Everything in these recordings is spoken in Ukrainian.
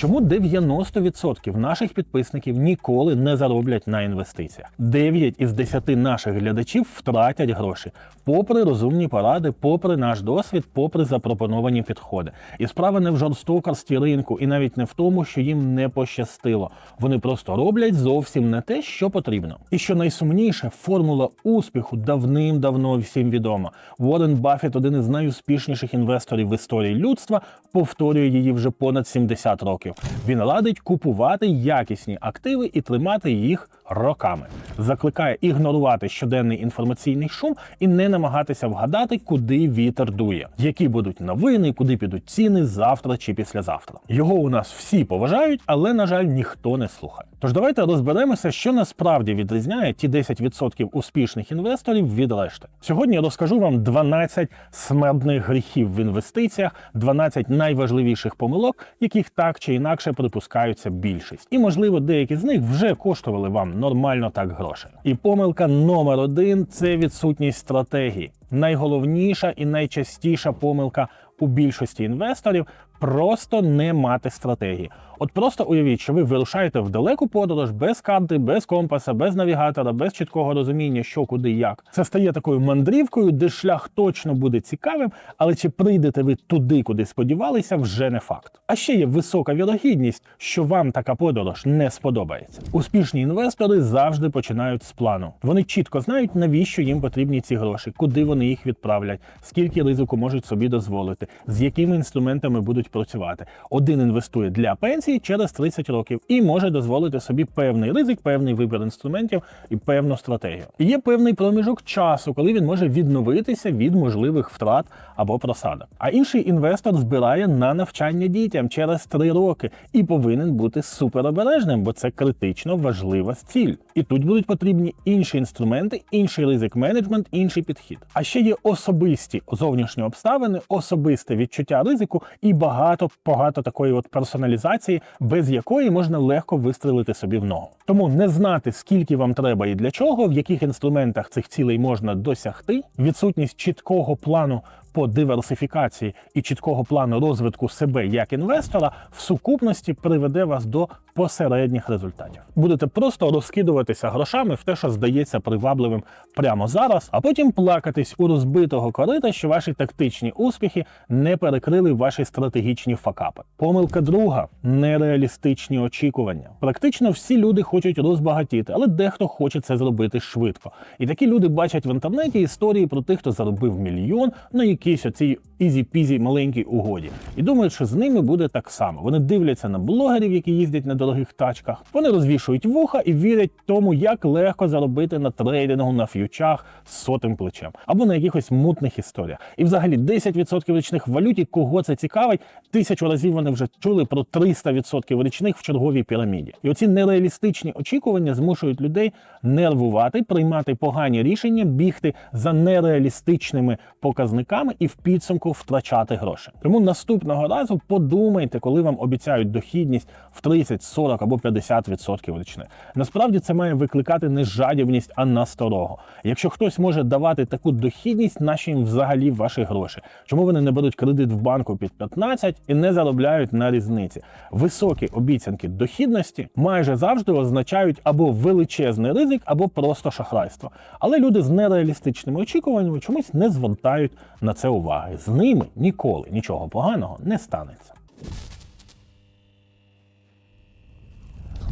Чому 90% наших підписників ніколи не зароблять на інвестиціях? 9 із 10 наших глядачів втратять гроші, попри розумні поради, попри наш досвід, попри запропоновані підходи. І справа не в жорстокості ринку, і навіть не в тому, що їм не пощастило. Вони просто роблять зовсім не те, що потрібно. І що найсумніше, формула успіху давним-давно всім відома. Уоррен Баффет, один із найуспішніших інвесторів в історії людства, повторює її вже понад 70 років. Він ладить купувати якісні активи і тримати їх роками. Закликає ігнорувати щоденний інформаційний шум і не намагатися вгадати, куди вітер дує, які будуть новини, куди підуть ціни завтра чи післязавтра. Його у нас всі поважають, але на жаль, ніхто не слухає. Тож давайте розберемося, що насправді відрізняє ті 10% успішних інвесторів від решти. Сьогодні я розкажу вам 12 смертних гріхів в інвестиціях, 12 найважливіших помилок, яких так чи інакше припускаються більшість. І можливо, деякі з них вже коштували вам нормально так грошей. І помилка номер один це відсутність стратегії. Найголовніша і найчастіша помилка у більшості інвесторів просто не мати стратегії. От просто уявіть, що ви вирушаєте в далеку подорож без карти, без компаса, без навігатора, без чіткого розуміння, що куди як. Це стає такою мандрівкою, де шлях точно буде цікавим, але чи прийдете ви туди, куди сподівалися, вже не факт. А ще є висока вірогідність, що вам така подорож не сподобається. Успішні інвестори завжди починають з плану. Вони чітко знають, навіщо їм потрібні ці гроші, куди вони їх відправлять, скільки ризику можуть собі дозволити, з якими інструментами будуть працювати. Один інвестує для пенсії через 30 років і може дозволити собі певний ризик, певний вибір інструментів і певну стратегію. Є певний проміжок часу, коли він може відновитися від можливих втрат або просадок. А інший інвестор збирає на навчання дітям через 3 роки і повинен бути суперобережним, бо це критично важлива ціль. І тут будуть потрібні інші інструменти, інший ризик менеджмент, інший підхід. А ще є особисті зовнішні обставини, особисте відчуття ризику і багато багато такої от персоналізації, без якої можна легко вистрелити собі в ногу. Тому не знати, скільки вам треба і для чого, в яких інструментах цих цілей можна досягти, відсутність чіткого плану по диверсифікації і чіткого плану розвитку себе як інвестора в сукупності приведе вас до посередніх результатів. Будете просто розкидуватися грошами в те, що здається привабливим прямо зараз, а потім плакатись у розбитого корита, що ваші тактичні успіхи не перекрили ваші стратегічні факапи. Помилка друга нереалістичні очікування. Практично всі люди хочуть розбагатіти, але дехто хоче це зробити швидко. І такі люди бачать в інтернеті історії про тих, хто заробив мільйон на якійсь оцій ізі-пізі маленькій угоді, і думають, що з ними буде так само. Вони дивляться на блогерів, які їздять на дорогих тачках. Вони розвішують вуха і вірять тому, як легко заробити на трейдингу на ф'ючах з сотим плечем або на якихось мутних історіях. І взагалі 10% річних в валюті, кого це цікавить, тисячу разів вони вже чули про 300% річних в черговій піраміді. І оці нереалістичні очікування змушують людей нервувати, приймати погані рішення, бігти за нереалістичними показниками і в підсумку втрачати гроші. Тому наступного разу подумайте, коли вам обіцяють дохідність в 30, 40 або 50% річних. Насправді це має викликати не жадібність, а насторогу. Якщо хтось може давати таку дохідність, наші їм взагалі ваші гроші. Чому вони не беруть кредит в банку під 15 і не заробляють на різниці? Високі обіцянки дохідності майже завжди означають або величезний ризик, або просто шахрайство. Але люди з нереалістичними очікуваннями чомусь не звертають на це уваги. З ними ніколи нічого поганого не станеться.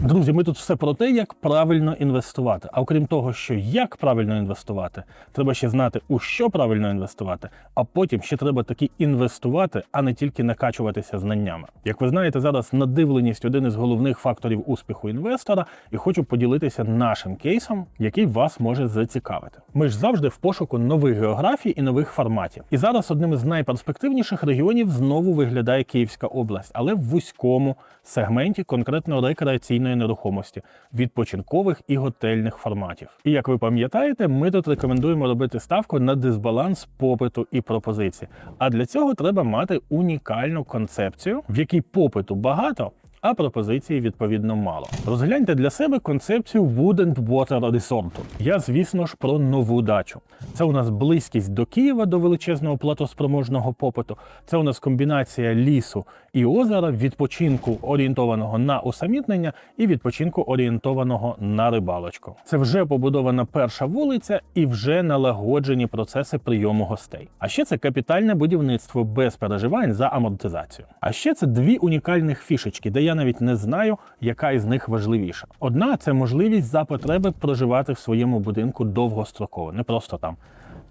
Друзі, ми тут все про те, як правильно інвестувати. А окрім того, що як правильно інвестувати, треба ще знати, у що правильно інвестувати, а потім ще треба таки інвестувати, а не тільки накачуватися знаннями. Як ви знаєте, зараз надивленість один із головних факторів успіху інвестора, і хочу поділитися нашим кейсом, який вас може зацікавити. Ми ж завжди в пошуку нових географій і нових форматів. І зараз одним із найперспективніших регіонів знову виглядає Київська область, але в вузькому сегменті конкретно рекреаційної нерухомості, відпочинкових і готельних форматів. І як ви пам'ятаєте, ми тут рекомендуємо робити ставку на дисбаланс попиту і пропозиції. А для цього треба мати унікальну концепцію, в якій попиту багато. А пропозиції відповідно мало. Розгляньте для себе концепцію Wood and Water Resort. Я, звісно ж, про нову дачу. Це у нас близькість до Києва, до величезного платоспроможного попиту. Це у нас комбінація лісу і озера, відпочинку орієнтованого на усамітнення і відпочинку орієнтованого на рибалочку. Це вже побудована перша вулиця і вже налагоджені процеси прийому гостей. А ще це капітальне будівництво без переживань за амортизацію. А ще це дві унікальних фішечки, де я навіть не знаю, яка із них важливіша. Одна це можливість за потреби проживати в своєму будинку довгостроково, не просто там.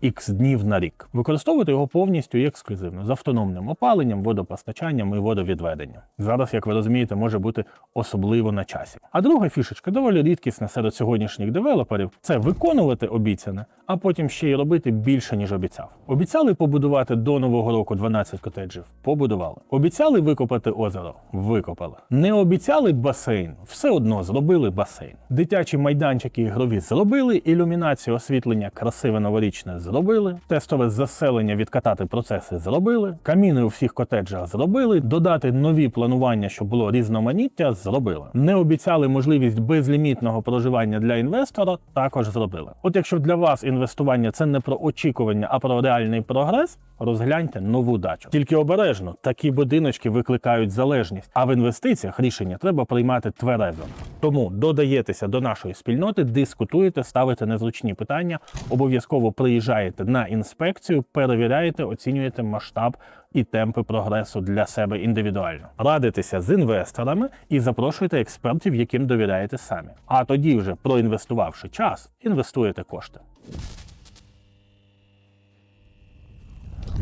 Х днів на рік. Використовувати його повністю і ексклюзивно з автономним опаленням, водопостачанням і водовідведенням. Зараз, як ви розумієте, може бути особливо на часі. А друга фішечка доволі рідкісна серед сьогоднішніх девелоперів це виконувати обіцяне, а потім ще й робити більше ніж обіцяв. Обіцяли побудувати до нового року 12 котеджів. Побудували. Обіцяли викопати озеро. Викопали. Не обіцяли басейн. Все одно зробили басейн. Дитячі майданчики ігрові зробили. Ілюмінацію освітлення красиве новорічне зробили. Тестове заселення відкатати процеси зробили. Каміни у всіх котеджах зробили. Додати нові планування, щоб було різноманіття, зробили. Не обіцяли можливість безлімітного проживання для інвестора. Також зробили. От якщо для вас інвестування це не про очікування, а про реальний прогрес, розгляньте нову дачу. Тільки обережно такі будиночки викликають залежність, а в інвестиціях рішення треба приймати тверезо. Тому додаєтеся до нашої спільноти, дискутуєте, ставите незручні питання, обов'язково приїжджаєте на інспекцію, перевіряєте, оцінюєте масштаб і темпи прогресу для себе індивідуально. Радитеся з інвесторами і запрошуйте експертів, яким довіряєте самі. А тоді, вже проінвестувавши час, інвестуєте кошти.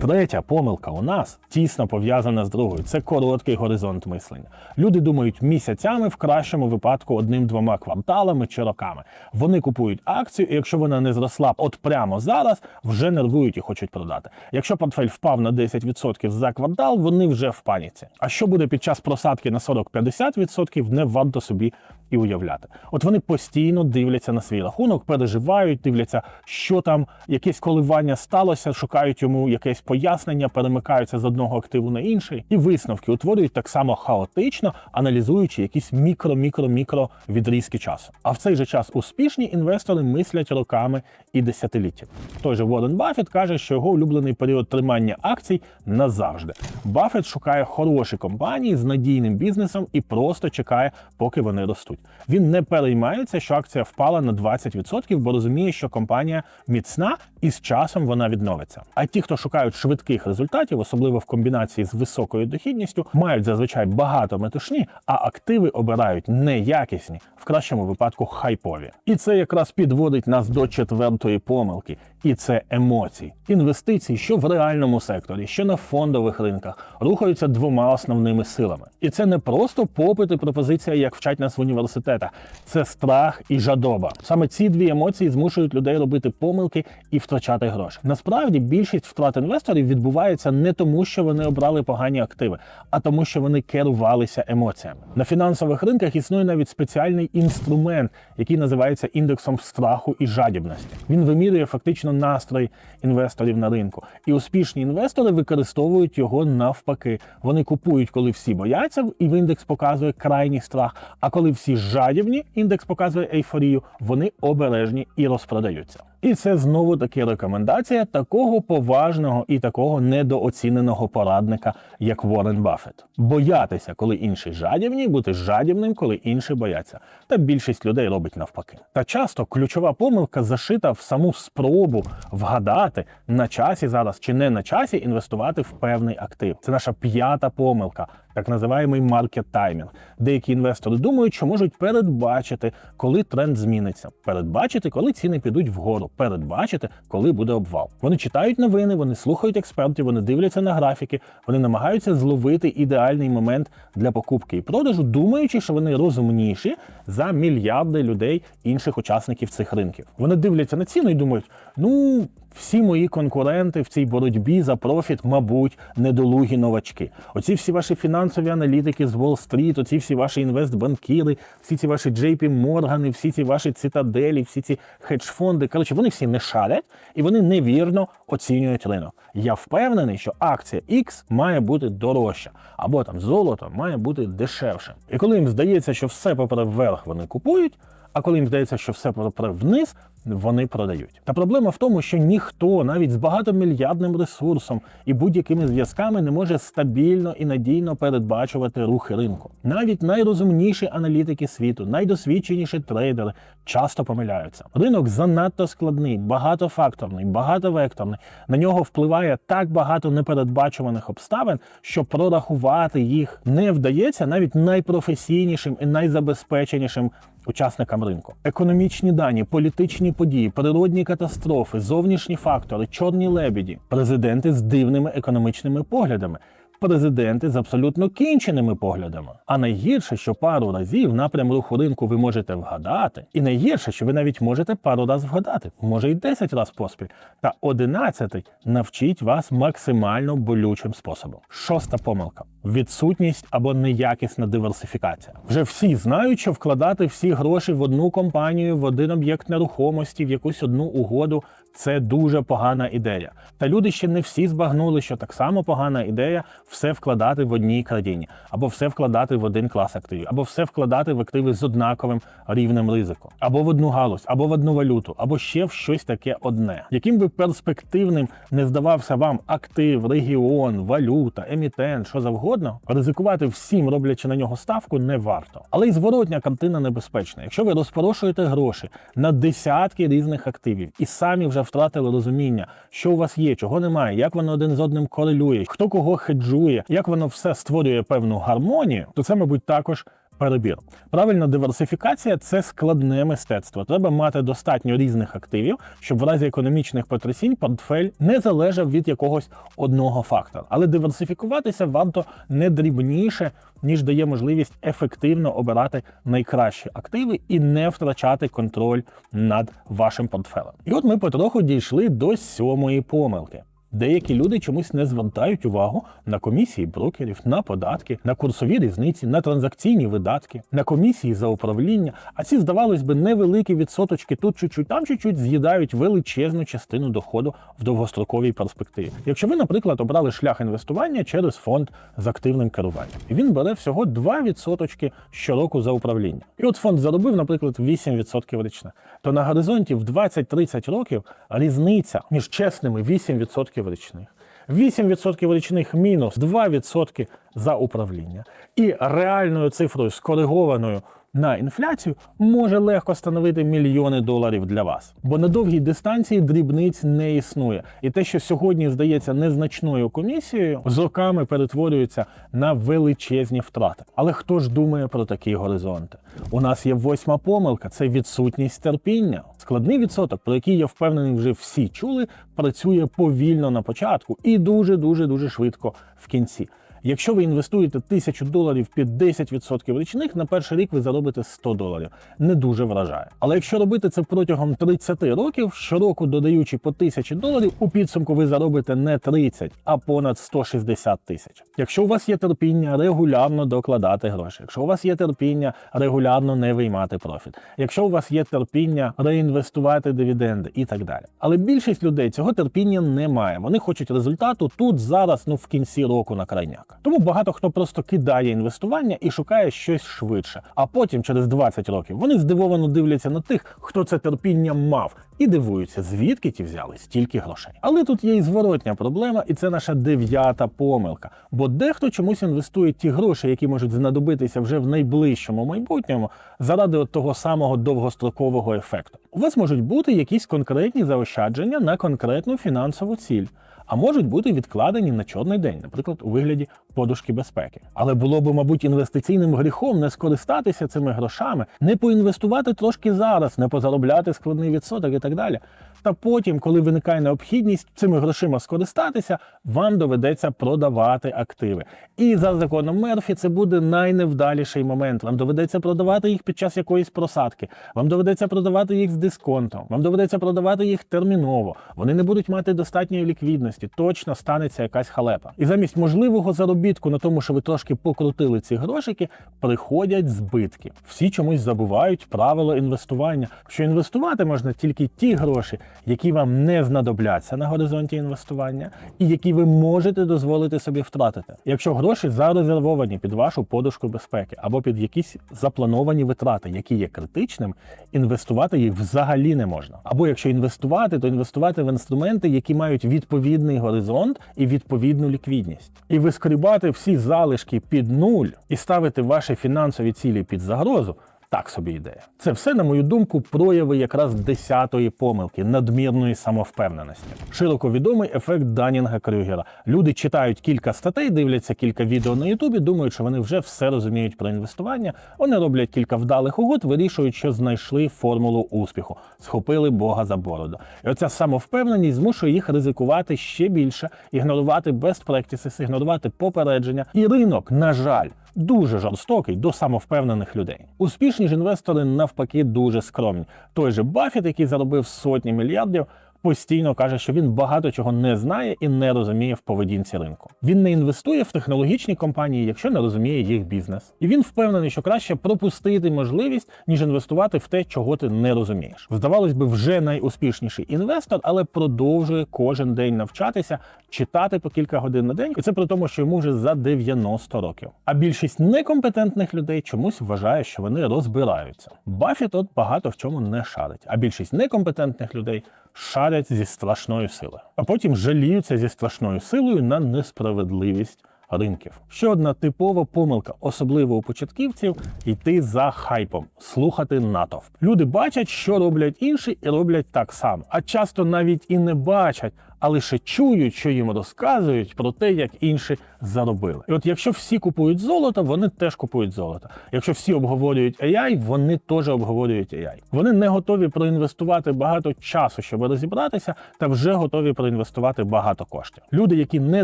Третя помилка у нас тісно пов'язана з другою. Це короткий горизонт мислення. Люди думають місяцями, в кращому випадку одним-двома кварталами чи роками. Вони купують акцію, і якщо вона не зросла от прямо зараз, вже нервують і хочуть продати. Якщо портфель впав на 10% за квартал, вони вже в паніці. А що буде під час просадки на 40-50%, не варто собі і уявляти. От вони постійно дивляться на свій рахунок, переживають, дивляться, що там, якесь коливання сталося, шукають йому якесь пояснення, перемикаються з одного активу на інший, і висновки утворюють так само хаотично, аналізуючи якісь мікро-мікро-мікро відрізки часу. А в цей же час успішні інвестори мислять роками і десятиліттями. Той же Уоррен Баффет каже, що його улюблений період тримання акцій назавжди. Баффет шукає хороші компанії з надійним бізнесом і просто чекає, поки вони ростуть. Він не переймається, що акція впала на 20%, бо розуміє, що компанія міцна і з часом вона відновиться. А ті, хто шукають швидких результатів, особливо в комбінації з високою дохідністю, мають зазвичай багато метушні, а активи обирають неякісні, в кращому випадку хайпові. І це якраз підводить нас до четвертої помилки. І це емоції. Інвестиції, що в реальному секторі, що на фондових ринках, рухаються двома основними силами. І це не просто попит і пропозиція, як вчать нас в університетах. Це страх і жадоба. Саме ці дві емоції змушують людей робити помилки і втрачати гроші. Насправді більшість втрат інвесторів відбувається не тому, що вони обрали погані активи, а тому, що вони керувалися емоціями. На фінансових ринках існує навіть спеціальний інструмент, який називається індексом страху і жадібності. Він вимірює фактично настрой інвесторів на ринку. І успішні інвестори використовують його навпаки. Вони купують, коли всі бояться, і індекс показує крайній страх. А коли всі жадібні, індекс показує ейфорію, вони обережні і розпродаються. І це знову таки рекомендація такого поважного і такого недооціненого порадника, як Уоррен Баффет. Боятися, коли інші жадібні, бути жадібним, коли інші бояться. Та більшість людей робить навпаки. Та часто ключова помилка зашита в саму спробу вгадати на часі зараз чи не на часі інвестувати в певний актив. Це наша п'ята помилка. Так називаємий маркет таймінг. Деякі інвестори думають, що можуть передбачити, коли тренд зміниться, передбачити, коли ціни підуть вгору, передбачити, коли буде обвал. Вони читають новини, вони слухають експертів, вони дивляться на графіки, вони намагаються зловити ідеальний момент для покупки і продажу, думаючи, що вони розумніші за мільярди людей інших учасників цих ринків. Вони дивляться на ціну і думають, ну. Всі мої конкуренти в цій боротьбі за профіт, мабуть, недолугі новачки. Оці всі ваші фінансові аналітики з Уолл-стріт, оці всі ваші інвестбанкіри, всі ці ваші JP Моргани, всі ці ваші цитаделі, всі ці хедж-фонди. Коротше, вони всі не шарять і вони невірно оцінюють ринок. Я впевнений, що акція X має бути дорожча, або там золото має бути дешевше. І коли їм здається, що все попри вверх вони купують. А коли їм здається, що все пропре вниз, вони продають. Та проблема в тому, що ніхто навіть з багатомільярдним ресурсом і будь-якими зв'язками не може стабільно і надійно передбачувати рухи ринку. Навіть найрозумніші аналітики світу, найдосвідченіші трейдери часто помиляються. Ринок занадто складний, багатофакторний, багатовекторний. На нього впливає так багато непередбачуваних обставин, що прорахувати їх не вдається навіть найпрофесійнішим і найзабезпеченішим учасникам ринку. Економічні дані, політичні події, природні катастрофи, зовнішні фактори, чорні лебіді, президенти з дивними економічними поглядами. Президенти з абсолютно кінченими поглядами. А найгірше, що пару разів напрям руху ринку ви можете вгадати, і найгірше, що ви навіть можете пару разів вгадати, може й 10 разів поспіль. Та одинадцятий навчить вас максимально болючим способом. Шоста помилка: відсутність або неякісна диверсифікація. Вже всі знають, що вкладати всі гроші в одну компанію, в один об'єкт нерухомості, в якусь одну угоду. Це дуже погана ідея. Та люди ще не всі збагнули, що так само погана ідея все вкладати в одній країні, або все вкладати в один клас активів, або все вкладати в активи з однаковим рівнем ризику, або в одну галузь, або в одну валюту, або ще в щось таке одне. Яким би перспективним не здавався вам актив, регіон, валюта, емітент, що завгодно, ризикувати всім, роблячи на нього ставку, не варто. Але й зворотня картина небезпечна. Якщо ви розпорошуєте гроші на десятки різних активів і самі вже втратили розуміння, що у вас є, чого немає, як воно один з одним корелює, хто кого хеджує, як воно все створює певну гармонію, то це, мабуть, також. Перебір. Правильна диверсифікація це складне мистецтво. Треба мати достатньо різних активів, щоб в разі економічних потрясінь портфель не залежав від якогось одного фактора. Але диверсифікуватися варто не дрібніше, ніж дає можливість ефективно обирати найкращі активи і не втрачати контроль над вашим портфелем. І от ми потроху дійшли до сьомої помилки. Деякі люди чомусь не звертають увагу на комісії брокерів, на податки, на курсові різниці, на транзакційні видатки, на комісії за управління. А ці, здавалось би, невеликі відсоточки тут чуть-чуть, там чуть-чуть з'їдають величезну частину доходу в довгостроковій перспективі. Якщо ви, наприклад, обрали шлях інвестування через фонд з активним керуванням, і він бере всього 2 відсоточки щороку за управління. І от фонд заробив, наприклад, 8% річне, то на горизонті в 20-30 років різниця між чесними 8% річних. 8% річних мінус 2% за управління. І реальною цифрою, скоригованою на інфляцію, може легко становити мільйони доларів для вас. Бо на довгій дистанції дрібниць не існує. І те, що сьогодні здається незначною комісією, з роками перетворюється на величезні втрати. Але хто ж думає про такі горизонти? У нас є восьма помилка це відсутність терпіння. Складний відсоток, про який я впевнений, вже всі чули, працює повільно на початку і дуже дуже дуже швидко в кінці. Якщо ви інвестуєте тисячу доларів під 10% річних, на перший рік ви заробите 100 доларів. Не дуже вражає. Але якщо робити це протягом 30 років, щороку додаючи по 1000 доларів, у підсумку ви заробите не 30, а понад 160 тисяч. Якщо у вас є терпіння регулярно докладати гроші, якщо у вас є терпіння регулярно не виймати профіт, якщо у вас є терпіння реінвестувати дивіденди і так далі. Але більшість людей цього терпіння не має. Вони хочуть результату тут, зараз, ну в кінці року на крайняк. Тому багато хто просто кидає інвестування і шукає щось швидше. А потім, через 20 років, вони здивовано дивляться на тих, хто це терпіння мав, і дивуються, звідки ті взяли стільки грошей. Але тут є і зворотня проблема, і це наша дев'ята помилка. Бо дехто чомусь інвестує ті гроші, які можуть знадобитися вже в найближчому майбутньому, заради от того самого довгострокового ефекту. У вас можуть бути якісь конкретні заощадження на конкретну фінансову ціль а можуть бути відкладені на чорний день, наприклад, у вигляді подушки безпеки. Але було б, мабуть, інвестиційним гріхом не скористатися цими грошами, не поінвестувати трошки зараз, не позаробляти складний відсоток і так далі. Та потім, коли виникає необхідність цими грошима скористатися, вам доведеться продавати активи. І за законом Мерфі це буде найневдаліший момент. Вам доведеться продавати їх під час якоїсь просадки. Вам доведеться продавати їх з дисконтом. Вам доведеться продавати їх терміново. Вони не будуть мати достатньої ліквідності. Точно станеться якась халепа. І замість можливого заробітку на тому, що ви трошки покрутили ці грошики, приходять збитки. Всі чомусь забувають правило інвестування, що інвестувати можна тільки ті гроші які вам не знадобляться на горизонті інвестування, і які ви можете дозволити собі втратити. Якщо гроші зарезервовані під вашу подушку безпеки або під якісь заплановані витрати, які є критичним, інвестувати їх взагалі не можна. Або якщо інвестувати, то інвестувати в інструменти, які мають відповідний горизонт і відповідну ліквідність. І вискрібати всі залишки під нуль і ставити ваші фінансові цілі під загрозу. Так собі ідея. Це все, на мою думку, прояви якраз десятої помилки, надмірної самовпевненості. Широко відомий ефект Данінга Крюгера. Люди читають кілька статей, дивляться кілька відео на Ютубі, думають, що вони вже все розуміють про інвестування. Вони роблять кілька вдалих угод, вирішують, що знайшли формулу успіху, схопили Бога за бороду. І оця самовпевненість змушує їх ризикувати ще більше, ігнорувати best practices, ігнорувати попередження. І ринок, на жаль дуже жорстокий до самовпевнених людей. Успішні ж інвестори навпаки дуже скромні. Той же Баффет, який заробив сотні мільярдів. Постійно каже, що він багато чого не знає і не розуміє в поведінці ринку. Він не інвестує в технологічні компанії, якщо не розуміє їх бізнес. І він впевнений, що краще пропустити можливість, ніж інвестувати в те, чого ти не розумієш. Здавалось би, вже найуспішніший інвестор, але продовжує кожен день навчатися, читати по кілька годин на день, і це при тому, що йому вже за 90 років. А більшість некомпетентних людей чомусь вважає, що вони розбираються. Баффет от багато в чому не шарить, а більшість некомпетентних людей шарять зі страшною силою, а потім жаліються зі страшною силою на несправедливість ринків. Ще одна типова помилка, особливо у початківців, йти за хайпом, слухати натовп. Люди бачать, що роблять інші, і роблять так само. А часто навіть і не бачать, а лише чують, що їм розказують про те, як інші заробили. І от якщо всі купують золото, вони теж купують золото. Якщо всі обговорюють AI, вони теж обговорюють AI. Вони не готові проінвестувати багато часу, щоб розібратися, та вже готові проінвестувати багато коштів. Люди, які не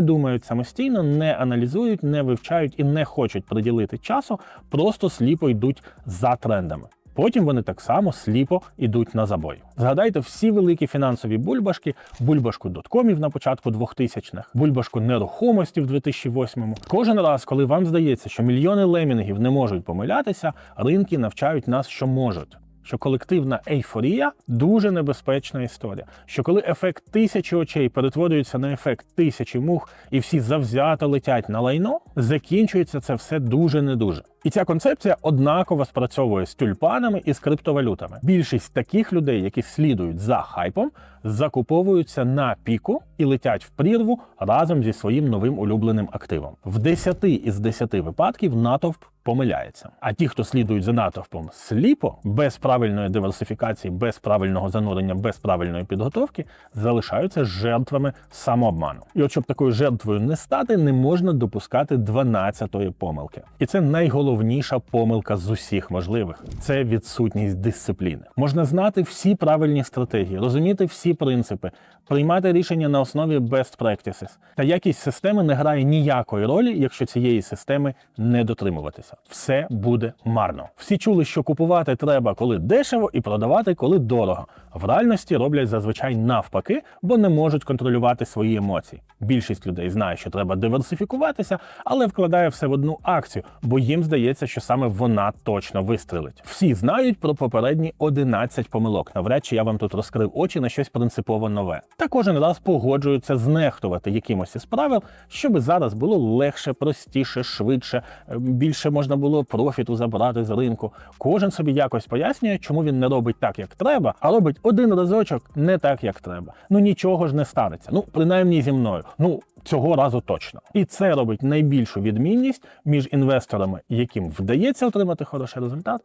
думають самостійно, не аналізують, не вивчають і не хочуть приділити часу, просто сліпо йдуть за трендами. Потім вони так само сліпо йдуть на забой. Згадайте всі великі фінансові бульбашки, бульбашку доткомів на початку 2000-х, бульбашку нерухомості в 2008-му. Кожен раз, коли вам здається, що мільйони лемінгів не можуть помилятися, ринки навчають нас, що можуть. Що колективна ейфорія дуже небезпечна історія. Що коли ефект тисячі очей перетворюється на ефект тисячі мух, і всі завзято летять на лайно, закінчується це все дуже не дуже. І ця концепція однаково спрацьовує з тюльпанами і з криптовалютами. Більшість таких людей, які слідують за хайпом, закуповуються на піку і летять в прірву разом зі своїм новим улюбленим активом. В 10 із 10 випадків натовп помиляється. А ті, хто слідують за натовпом сліпо, без правильної диверсифікації, без правильного занурення, без правильної підготовки, залишаються жертвами самообману. І от щоб такою жертвою не стати, не можна допускати 12-ї помилки. І це найголовніша помилка з усіх можливих це відсутність дисципліни. Можна знати всі правильні стратегії, розуміти всі принципи, приймати рішення на основі best practices. Та якість системи не грає ніякої ролі, якщо цієї системи не дотримуватися. Все буде марно. Всі чули, що купувати треба, коли дешево, і продавати, коли дорого. В реальності роблять зазвичай навпаки, бо не можуть контролювати свої емоції. Більшість людей знає, що треба диверсифікуватися, але вкладає все в одну акцію, бо їм здається, що саме вона точно вистрелить. Всі знають про попередні 11 помилок. Навряд чи я вам тут розкрив очі на щось принципово нове. Та кожен раз погоджуються знехтувати якимось із правил, щоб зараз було легше, простіше, швидше, е, більше можна було профіту забрати з ринку. Кожен собі якось пояснює, чому він не робить так, як треба, а робить один разочок не так, як треба. Ну нічого ж не станеться. Ну, принаймні зі мною. Ну. Цього разу точно, і це робить найбільшу відмінність між інвесторами, яким вдається отримати хороший результат,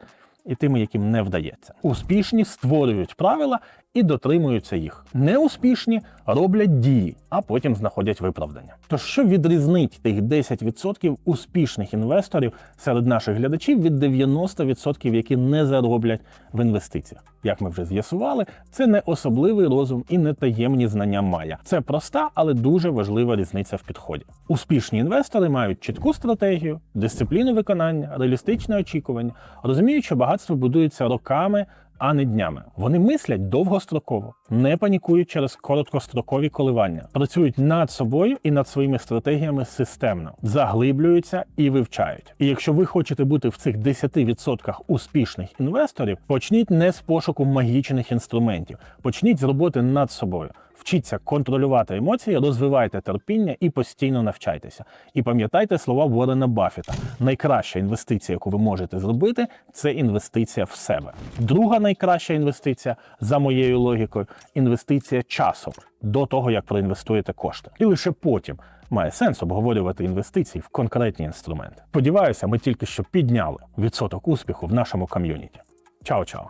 і тими, яким не вдається. Успішні створюють правила і дотримуються їх. Неуспішні роблять дії, а потім знаходять виправдання. Тож що відрізнить тих 10% успішних інвесторів серед наших глядачів від 90%, які не зароблять в інвестиціях? Як ми вже з'ясували, це не особливий розум і не таємні знання Майя. Це проста, але дуже важлива різниця в підході. Успішні інвестори мають чітку стратегію, дисципліну виконання, реалістичне очікування, розуміють, що багатство будується роками а не днями. Вони мислять довгостроково, не панікують через короткострокові коливання, працюють над собою і над своїми стратегіями системно, заглиблюються і вивчають. І якщо ви хочете бути в цих 10% успішних інвесторів, почніть не з пошуку магічних інструментів, почніть з роботи над собою. Вчіться контролювати емоції, розвивайте терпіння і постійно навчайтеся. І пам'ятайте слова Ворена Баффета. Найкраща інвестиція, яку ви можете зробити, це інвестиція в себе. Друга найкраща інвестиція, за моєю логікою, інвестиція часу до того, як проінвестуєте кошти. І лише потім має сенс обговорювати інвестиції в конкретні інструменти. Сподіваюся, ми тільки що підняли відсоток успіху в нашому ком'юніті. Чао-чао!